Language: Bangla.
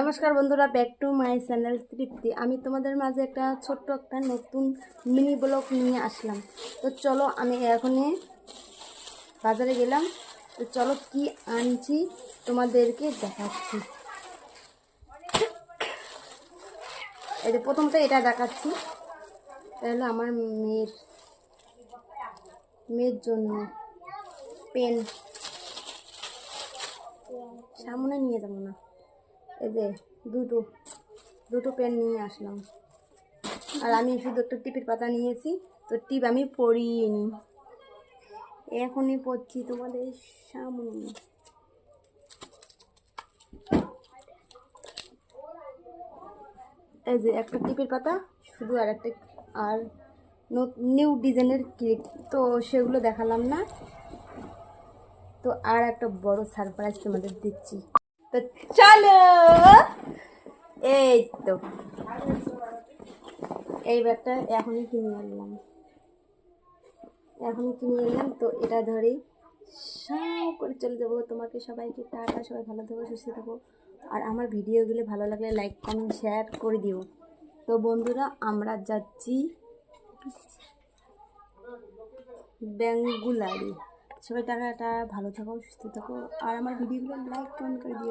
নমস্কার বন্ধুরা back to my channel Tripti. আমি তোমাদের মাঝে একটা ছোট্ট একটা নতুন মিনি ব্লগ নিয়ে আসলাম। তো চলো আমি এখনই বাজারে গেলাম। তো চলো কি আনছি তোমাদেরকে দেখাচ্ছি। এই যে এটা দেখাচ্ছি। তাহলে আমার মেয়ের মেয়ের জন্য পেন সামনে নিয়ে যাব না। এই যে দুটো দুটো পেন নিয়ে আসলাম। আর আমি শুধু একটা টিপের পাতা নিয়েছি, তো টিপ আমি পড়িনি এখনই পড়ছি তোমাদের সামনে। এই যে একটা টিপের পাতা, শুধু আর একটা, আর নিউ ডিজাইনের কেক তো সেগুলো দেখালাম না। তো আর একটা বড় সারপ্রাইজ তোমাদের দিচ্ছি। তো চলো। এই তো। এই ব্যাগটা এখনই কিনে আনলাম। এখনই কিনে এলাম তো এটা ধরেই সাও করে চলে যাব। তোমাকে সবাইকে টাটা। সবাই ভালো থাকো, সুস্থ থাকো। আর আমার ভিডিওগুলো ভালো লাগলে লাইক, কমেন্ট, শেয়ার করে দিও। তো বন্ধুরা, আমরা যাচ্ছি বেঙ্গুলারি। সবাই টাকাটা ভালো থাকো, সুস্থ থাকো। আর আমার ভিডিওগুলো লাইক, কমেন্ট করে দিও।